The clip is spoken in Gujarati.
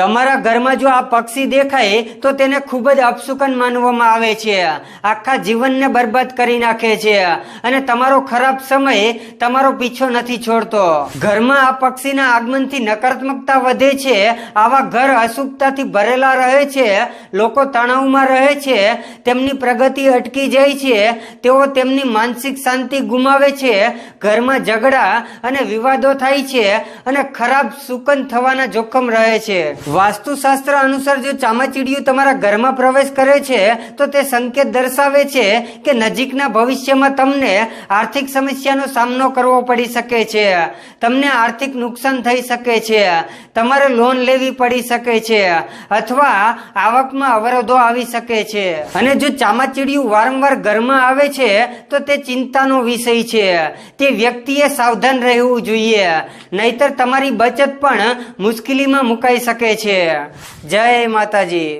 તમારા ઘરમાં જો આ પક્ષી દેખાય, તો તેને ખૂબ જ અપશુકન માનવામાં આવે છે. આખા જીવનને બરબાદ કરી નાખે છે. અને તમારો ખરાબ સમય તમારો પીછો નથી છોડતો. ઘરમાં આ પક્ષીના આગમનથી નકારાત્મકતા વધે છે. આવા ઘર અશુભતાથી ભરેલા રહે છે. લોકો તણાવમાં રહે છે. તેમની પ્રગતિ અટકી જાય છે. તેઓ તેમની માનસિક શાંતિ ગુમાવે છે. ઘરમાં ઝઘડા અને વિવાદો થાય છે. અને ખરાબ સુકન થવાના જોખમ રહે છે. વાસ્તુશાસ્ત્ર અનુસાર જો ચામાચીડિયું તમારા ઘરમાં પ્રવેશ કરે છે, તો તે સંકેત દર્શાવે છે કે નજીકના ભવિષ્યમાં તમને આર્થિક સમસ્યાનો સામનો કરવો પડી શકે છે. તમને આર્થિક નુકસાન થઈ શકે છે. તમારે લોન લેવી પડી શકે છે અથવા આવકમાં અવરોધો આવી શકે છે. અને જો ચામાચીડિયું વારંવાર ઘરમાં આવે છે, તો તે ચિંતાનો વિષય છે. તે વ્યક્તિએ સાવધાન રહેવું જોઈએ. નહીતર તમારી બચત પણ મુશ્કેલીમાં મુકાઈ શકે છે. જય માતાજી.